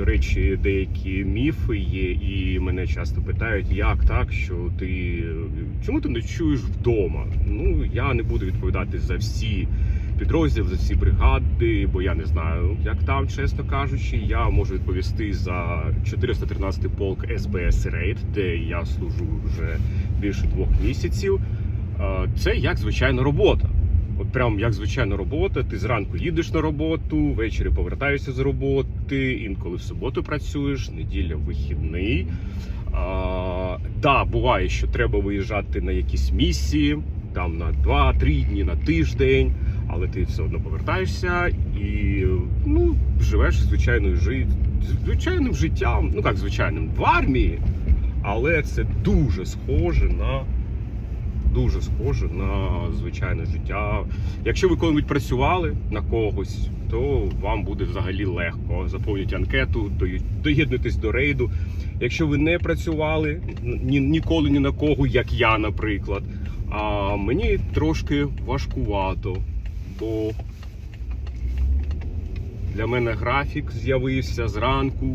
До речі, деякі міфи є, і мене часто питають, як так, що ти чому ти не чуєш вдома? Ну я не буду відповідати за всі підрозділи, за всі бригади, бо я не знаю, як там, чесно кажучи. Я можу відповісти за 413 полк СБС Рейд, де я служу вже більше двох місяців. Це як звичайна робота. От прям як звичайна робота. Ти зранку їдеш на роботу, ввечері повертаєшся з роботи, інколи в суботу працюєш, неділя вихідний. А, да, буває, що треба виїжджати на якісь місії, там на 2-3 дні, на тиждень, але ти все одно повертаєшся і ну, живеш звичайною жи... звичайним життям, ну як звичайним, в армії, але це дуже схоже на дуже схоже на звичайне життя. Якщо ви коли-небудь працювали на когось, то вам буде взагалі легко. Заповніть анкету, доєднуйтесь до рейду. Якщо ви не працювали ні, ніколи ні на кого, як я, наприклад, а мені трошки важкувато, бо для мене графік з'явився зранку.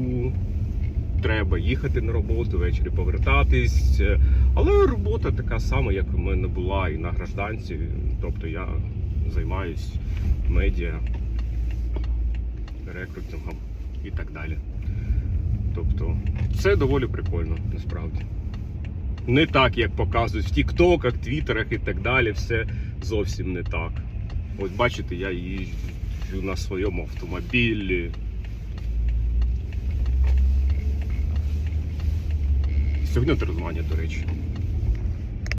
Треба їхати на роботу, ввечері повертатись. Е, Але робота така сама, як у мене була і на гражданці. Тобто я займаюсь медіа, рекрутингом і так далі. Тобто, це доволі прикольно, насправді. Не так, як показують в Тіктоках, Твіттерах і так далі. Все зовсім не так. Ось бачите, я їжджу на своєму автомобілі. Сьогодні тренування, до речі.